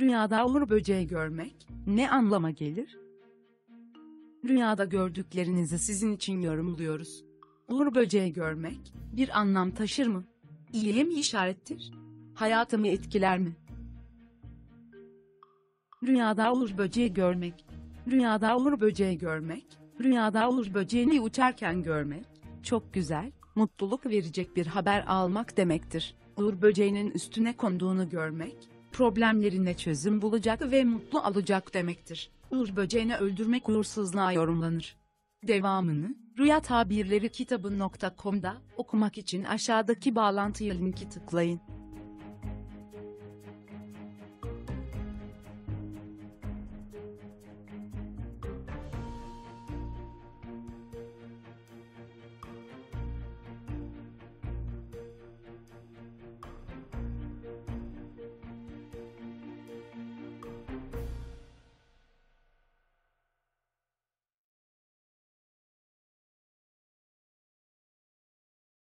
Rüyada uğur böceği görmek ne anlama gelir? Rüyada gördüklerinizi sizin için yorumluyoruz. Uğur böceği görmek bir anlam taşır mı? İyiye mi işarettir? Hayatımı etkiler mi? Rüyada uğur böceği görmek. Rüyada uğur böceği görmek. Rüyada uğur böceğini uçarken görmek. Çok güzel, mutluluk verecek bir haber almak demektir. Uğur böceğinin üstüne konduğunu görmek, problemlerine çözüm bulacak ve mutlu olacak demektir. Uğur böceğini öldürmek uğursuzluğa yorumlanır. Devamını, Rüya Tabirleri kitabı.com'da okumak için aşağıdaki bağlantıya linki tıklayın.